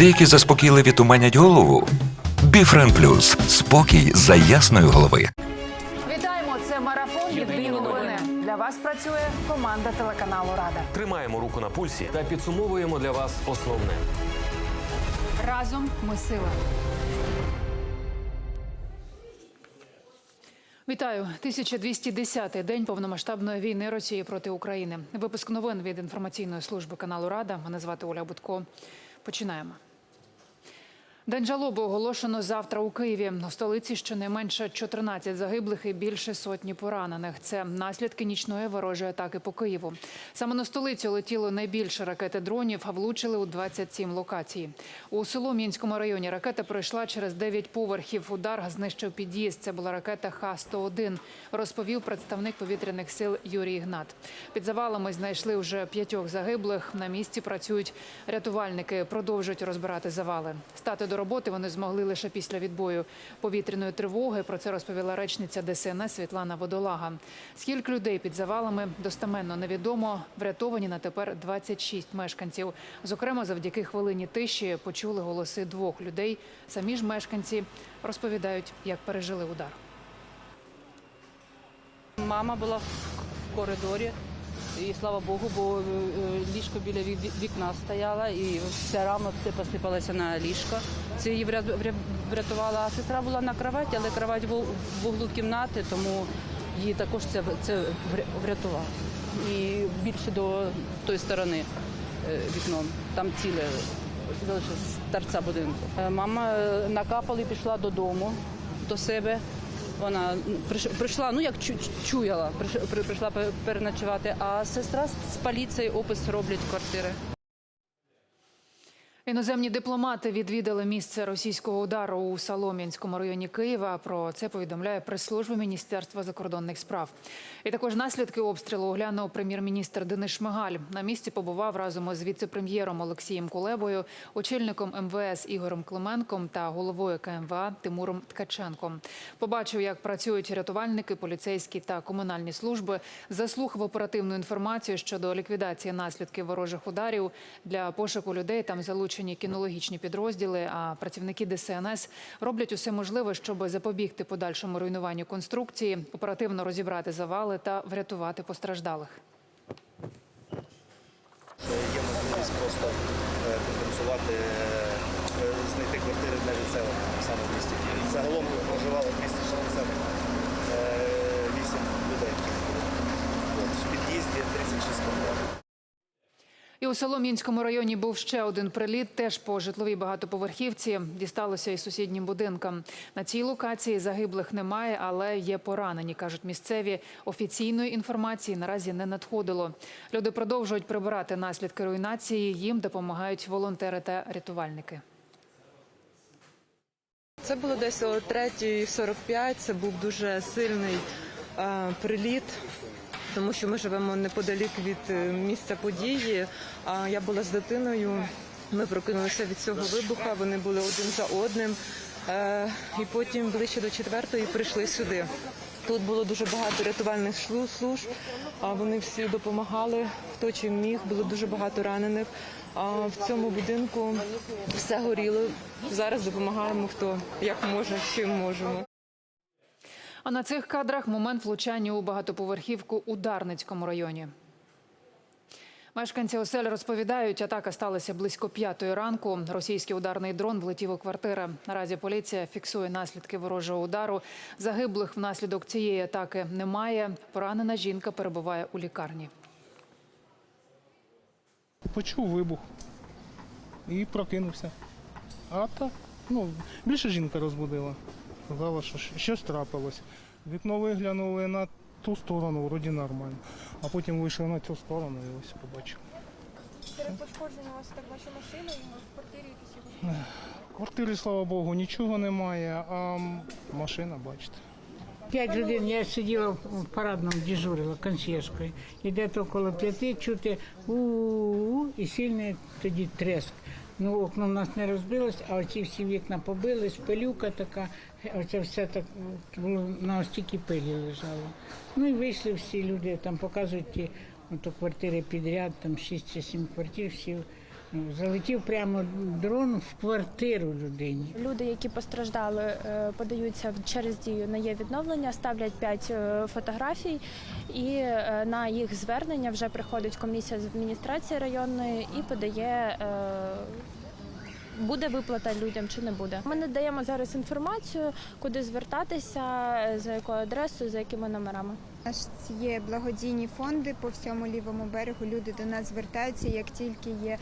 Деякі заспокійливі туманять голову. Біфрен Плюс спокій за ясної голови. Вітаємо! Це марафон. Єдині новини. Для вас працює команда телеканалу Рада. Тримаємо руку на пульсі та підсумовуємо для вас основне. Разом ми сила. Вітаю 1210-й день повномасштабної війни Росії проти України. Випуск новин від інформаційної служби каналу Рада. Мене звати Оля Будко. Починаємо. День жалоби оголошено завтра у Києві. У столиці щонайменше 14 загиблих і більше сотні поранених. Це наслідки нічної ворожої атаки по Києву. Саме на столицю летіло найбільше ракети дронів, а влучили у 27 локацій. У Солом'янському районі ракета пройшла через 9 поверхів. Удар знищив під'їзд. Це була ракета Х-101, розповів представник повітряних сил Юрій Ігнат. Під завалами знайшли вже п'ятьох загиблих. На місці працюють рятувальники, продовжують розбирати завали. Стати до роботи вони змогли лише після відбою повітряної тривоги. Про це розповіла речниця ДСНС Світлана Водолага. Скільки людей під завалами достеменно невідомо. Врятовані на тепер 26 мешканців. Зокрема, завдяки хвилині тиші почули голоси двох людей. Самі ж мешканці розповідають, як пережили удар. Мама була в коридорі, і слава Богу, бо е, ліжко біля вікна стояла, і вся рама все посипалася на ліжко. Це її вря- вря- врятувала. А сестра була на кроваті, але кровать в углу кімнати, тому її також це, це вря- врятувало. І більше до тої сторони е, вікном. Там ціле з торця будинку. Е, Мама накапала і пішла додому до себе. Вона прийшла, ну як чу- чуяла, прийшла переночувати, а сестра з поліції опис роблять квартири. Іноземні дипломати відвідали місце російського удару у Солом'янському районі Києва. Про це повідомляє прес-служба Міністерства закордонних справ. І також наслідки обстрілу оглянув прем'єр-міністр Денис Шмигаль. На місці побував разом із віце-прем'єром Олексієм Кулебою, очільником МВС Ігорем Клименком та головою КМВА Тимуром Ткаченком. Побачив, як працюють рятувальники, поліцейські та комунальні служби. Заслухав оперативну інформацію щодо ліквідації наслідків ворожих ударів для пошуку людей. Там залучені кінологічні підрозділи. А працівники ДСНС роблять усе можливе, щоб запобігти подальшому руйнуванню конструкції, оперативно розібрати завали та врятувати постраждалих. є можливість просто е, компенсувати, е, е, знайти квартири для відселення саме в місті. Загалом проживало 268 людей. От, в під'їзді 36 квартир. І у Солом'янському районі був ще один приліт, теж по житловій багатоповерхівці. Дісталося і сусіднім будинкам. На цій локації загиблих немає, але є поранені, кажуть місцеві. Офіційної інформації наразі не надходило. Люди продовжують прибирати наслідки руйнації. Їм допомагають волонтери та рятувальники. Це було десь о 3.45, це був дуже сильний е, приліт, тому що ми живемо неподалік від е, місця події. А я була з дитиною. Ми прокинулися від цього вибуха, вони були один за одним. Е, і потім ближче до четвертої прийшли сюди. Тут було дуже багато рятувальних служб, а вони всі допомагали, хто чим міг, було дуже багато ранених. А в цьому будинку все горіло. Зараз допомагаємо хто як може, чим можемо. А на цих кадрах момент влучання у багатоповерхівку у Дарницькому районі. Мешканці осель розповідають, атака сталася близько п'ятої ранку. Російський ударний дрон влетів у квартири. Наразі поліція фіксує наслідки ворожого удару. Загиблих внаслідок цієї атаки немає. Поранена жінка перебуває у лікарні. Почув вибух і прокинувся. А так, ну, більше жінка розбудила. Сказала, що щось трапилось. Вікно виглянули на ту сторону, вроді нормально. А потім вийшов на цю сторону і ось побачив. Серед пошкоджень у вас так ваші машини і в квартирі якісь є? В квартирі, слава Богу, нічого немає, а машина, бачите. П'ять годин я сиділа в парадному дежурила консьержкою. І десь около п'яти чути у і сильний тоді треск. Ну, окно в нас не розбилось, а оці всі вікна побились, пилюка така, оце все так було на стільки пилі лежало. Ну і вийшли всі люди, там показують ті ото квартири підряд, там шість чи сім квартир, всі Ну, Залетів прямо дрон в квартиру людині. Люди, які постраждали, е, подаються через дію на є відновлення, ставлять 5 фотографій, і е, на їх звернення вже приходить комісія з адміністрації районної і подає. Буде виплата людям чи не буде? Ми надаємо зараз інформацію, куди звертатися, за якою адресою, за якими номерами. У нас є благодійні фонди по всьому лівому берегу. Люди до нас звертаються. Як тільки є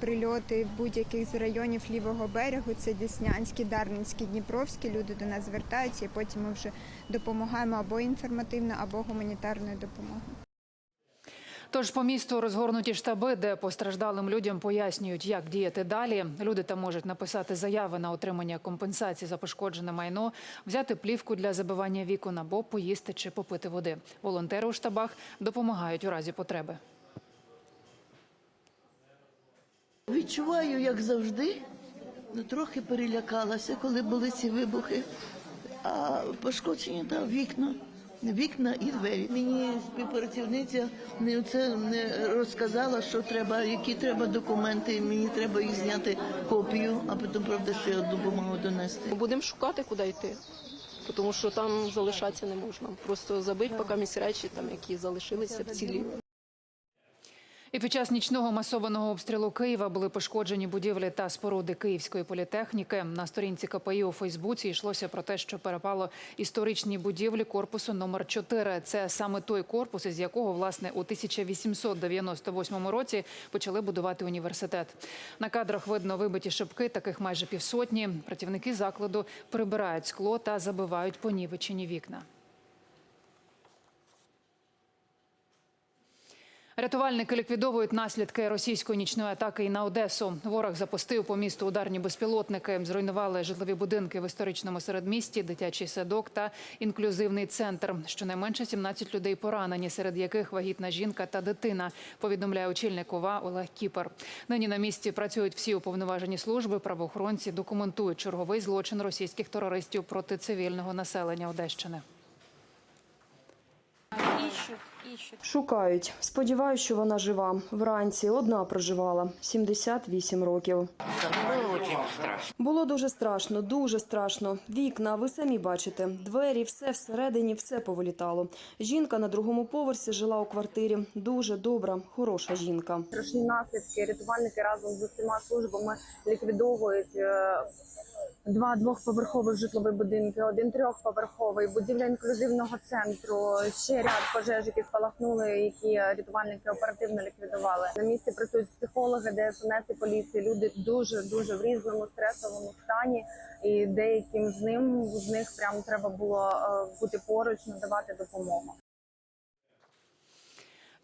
прильоти будь-яких з районів лівого берегу, це Деснянський, Дарницький, Дніпровський. Люди до нас звертаються, і потім ми вже допомагаємо або інформативно, або гуманітарною допомогою. Тож по місту розгорнуті штаби, де постраждалим людям пояснюють, як діяти далі. Люди там можуть написати заяви на отримання компенсації за пошкоджене майно, взяти плівку для забивання вікон або поїсти чи попити води. Волонтери у штабах допомагають у разі потреби. Відчуваю, як завжди, ну, трохи перелякалася, коли були ці вибухи. А пошкоджені та вікна, вікна і двері. Мені співпрацівниця не це не розказала, що треба, які треба документи. Мені треба їх зняти копію, а потім правда ще одну бумагу донести. Будемо шукати, куди йти, тому що там залишатися не можна. Просто забить поки місць речі, там які залишилися в цілі. І під час нічного масованого обстрілу Києва були пошкоджені будівлі та споруди Київської політехніки. На сторінці КПІ у Фейсбуці йшлося про те, що перепало історичні будівлі корпусу номер 4 Це саме той корпус, із якого власне у 1898 році почали будувати університет. На кадрах видно вибиті шибки, таких майже півсотні. Працівники закладу прибирають скло та забивають понівечені вікна. Рятувальники ліквідовують наслідки російської нічної атаки і на Одесу. Ворог запустив по місту ударні безпілотники, зруйнували житлові будинки в історичному середмісті, дитячий садок та інклюзивний центр. Щонайменше 17 людей поранені, серед яких вагітна жінка та дитина. Повідомляє очільник ОВА Олег Кіпер. Нині на місці працюють всі уповноважені служби. Правоохоронці документують черговий злочин російських терористів проти цивільного населення Одещини. Шукають. Сподіваюсь, що вона жива. Вранці одна проживала 78 років. Було дуже страшно, дуже страшно. Вікна, ви самі бачите. Двері, все всередині, все повилітало. Жінка на другому поверсі жила у квартирі. Дуже добра, хороша жінка. Страшні наслідки. Рятувальники разом з усіма службами ліквідовують е, два двохповерхових житлових будинки, один трьохповерховий, будівля інклюзивного центру, ще ряд пожеж, які спалахнули, які рятувальники оперативно ліквідували. На місці працюють психологи, ДСНС і поліції. Люди дуже дуже в різному стресовому стані, і деяким з ним з них прям треба було е, бути поруч, надавати допомогу.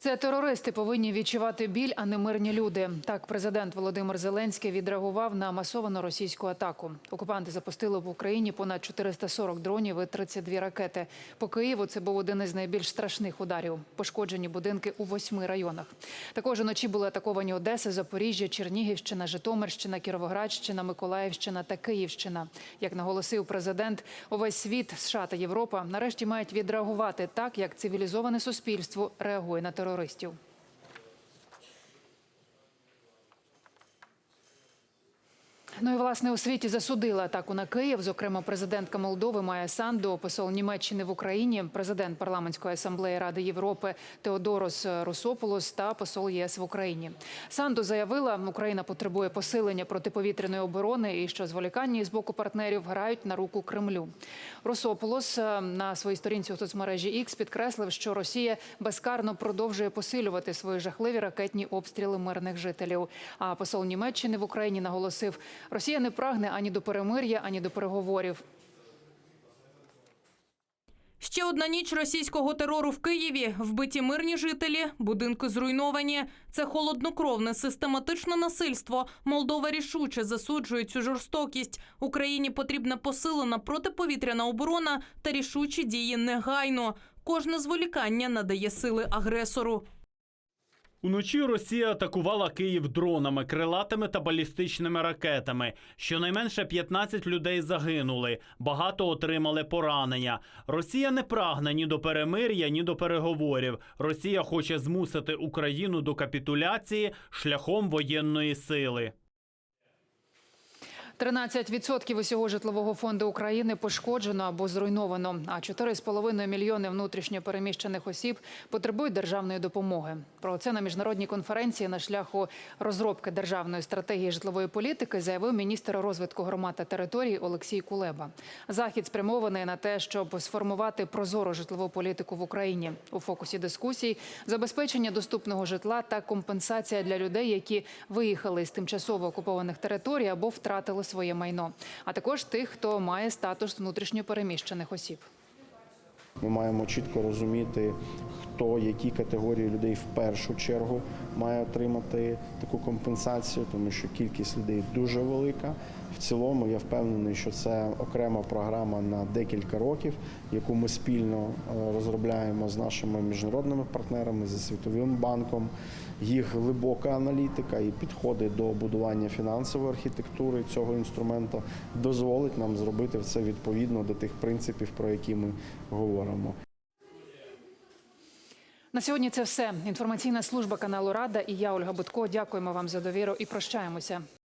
Це терористи повинні відчувати біль, а не мирні люди. Так, президент Володимир Зеленський відреагував на масовану російську атаку. Окупанти запустили в Україні понад 440 дронів і 32 ракети. По Києву це був один із найбільш страшних ударів. Пошкоджені будинки у восьми районах. Також уночі були атаковані Одеса, Запоріжжя, Чернігівщина, Житомирщина, Кіровоградщина, Миколаївщина та Київщина. Як наголосив президент, увесь світ, США та Європа нарешті мають відреагувати так, як цивілізоване суспільство реагує на терористів. Ну і власне у світі засудила атаку на Київ. Зокрема, президентка Молдови Майя Санду, посол Німеччини в Україні, президент парламентської асамблеї Ради Європи Теодорос Русополос та посол ЄС в Україні. Санду заявила, Україна потребує посилення протиповітряної оборони і що зволікання з боку партнерів грають на руку Кремлю. Русополос е, на своїй сторінці у соцмережі X підкреслив, що Росія безкарно продовжує посилювати свої жахливі ракетні обстріли мирних жителів. А посол Німеччини в Україні наголосив, Росія не прагне ані до перемир'я, ані до переговорів. Ще одна ніч російського терору в Києві. Вбиті мирні жителі, будинки зруйновані. Це холоднокровне систематичне насильство. Молдова рішуче засуджує цю жорстокість. Україні потрібна посилена протиповітряна оборона та рішучі дії негайно. Кожне зволікання надає сили агресору. Уночі Росія атакувала Київ дронами, крилатими та балістичними ракетами. Щонайменше 15 людей загинули, багато отримали поранення. Росія не прагне ні до перемир'я, ні до переговорів. Росія хоче змусити Україну до капітуляції шляхом воєнної сили. 13% усього житлового фонду України пошкоджено або зруйновано, а 4,5 мільйони внутрішньо переміщених осіб потребують державної допомоги. Про це на міжнародній конференції на шляху розробки державної стратегії житлової політики заявив міністр розвитку громад та територій Олексій Кулеба. Захід спрямований на те, щоб сформувати прозору житлову політику в Україні. У фокусі дискусій забезпечення доступного житла та компенсація для людей, які виїхали з тимчасово окупованих територій або втратили своє майно, а також тих, хто має статус внутрішньо переміщених осіб. Ми маємо чітко розуміти, хто які категорії людей в першу чергу має отримати таку компенсацію, тому що кількість людей дуже велика. Цілому я впевнений, що це окрема програма на декілька років, яку ми спільно е, розробляємо з нашими міжнародними партнерами, зі світовим банком. Їх глибока аналітика і підходи до будування фінансової архітектури цього інструменту дозволить нам зробити це відповідно до тих принципів, про які ми говоримо. На сьогодні це все. Інформаційна служба каналу Рада і я, Ольга Будко. Дякуємо вам за довіру і прощаємося.